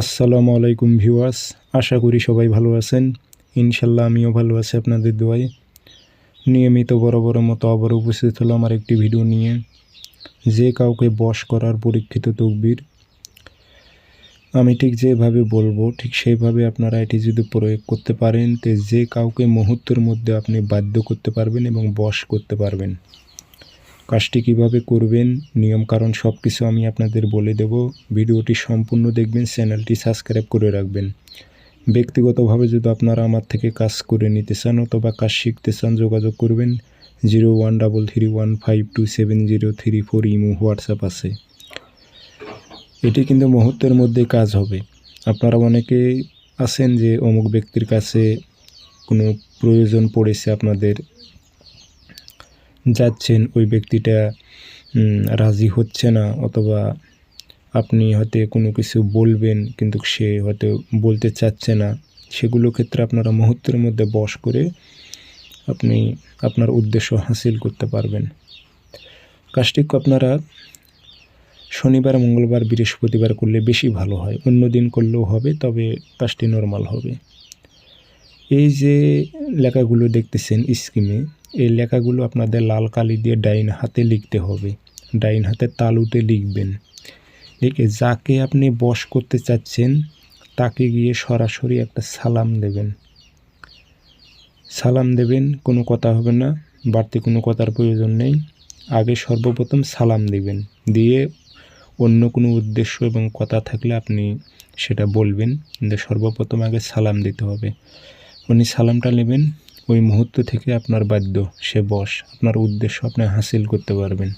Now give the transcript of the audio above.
আসসালামু আলাইকুম ভিউয়ার্স, আশা করি সবাই ভালো আছেন। ইনশাল্লাহ আমিও ভালো আছি আপনাদের দোয়ায়। নিয়মিত বড় বড় মতো আবার উপস্থিত হলো আমার একটি ভিডিও নিয়ে। যে কাউকে বশ করার পরীক্ষিত তকবির। আমি ঠিক যেভাবে বলব, ঠিক সেইভাবে আপনারা এটি যদি প্রয়োগ করতে পারেন, তো যে কাউকে মুহূর্তের মধ্যে আপনি বাধ্য করতে পারবেন এবং বশ করতে পারবেন। কাজটি কীভাবে করবেন নিয়ম কারণ সব কিছু আমি আপনাদের বলে দেব। ভিডিওটি সম্পূর্ণ দেখবেন, চ্যানেলটি সাবস্ক্রাইব করে রাখবেন। ব্যক্তিগতভাবে যদি আপনারা আমার থেকে কাজ করে নিতে চান অথবা কাজ শিখতে চান, যোগাযোগ করবেন, zero one double three one five two seven zero three four Imo WhatsApp আছে। এটি কিন্তু মুহূর্তের মধ্যে কাজ হবে। আপনারা অনেকে আছেন যে অমুক ব্যক্তির কাছে কোনো প্রয়োজন পড়েছে আপনাদের যাচ্ছেন, ওই ব্যক্তিটা রাজি হচ্ছে না অথবা আপনি হয়তো কোনো কিছু বলবেন কিন্তু সে হয়তো বলতে চাচ্ছে না। সেগুলো ক্ষেত্রে আপনারা মুহূর্তের মধ্যে বশ করে আপনি আপনার উদ্দেশ্য হাসিল করতে পারবেন। কাজটি আপনারা শনিবার, মঙ্গলবার, বৃহস্পতিবার করলে বেশি ভালো হয়। অন্য দিন করলেও হবে, তবে কাজটি নর্মাল হবে। এই যে লেখাগুলো দেখতেছেন স্কিমে এই লেখাগুলো আপনাদের লাল কালি দিয়ে ডাইন হাতে লিখতে হবে। ডাইন হাতে তালুতে লিখবেন। লিখে যাকে আপনি বশ করতে চাচ্ছেন, তাকে গিয়ে সরাসরি একটা সালাম দেবেন। সালাম দেবেন, কোনো কথা হবে না, বাড়তি কোনো কথার প্রয়োজন নেই। আগে সর্বপ্রথম সালাম দিবেন, দিয়ে অন্য কোনো উদ্দেশ্য এবং কথা থাকলে আপনি সেটা বলবেন কিন্তু সর্বপ্রথম আগে সালাম দিতে হবে। উনি সালামটা নেবেন। ওই মুহূর্ত থেকে আপনার বাদ্য সে বস। আপনার উদ্দেশ্য আপনি হাসিল করতে পারবেন।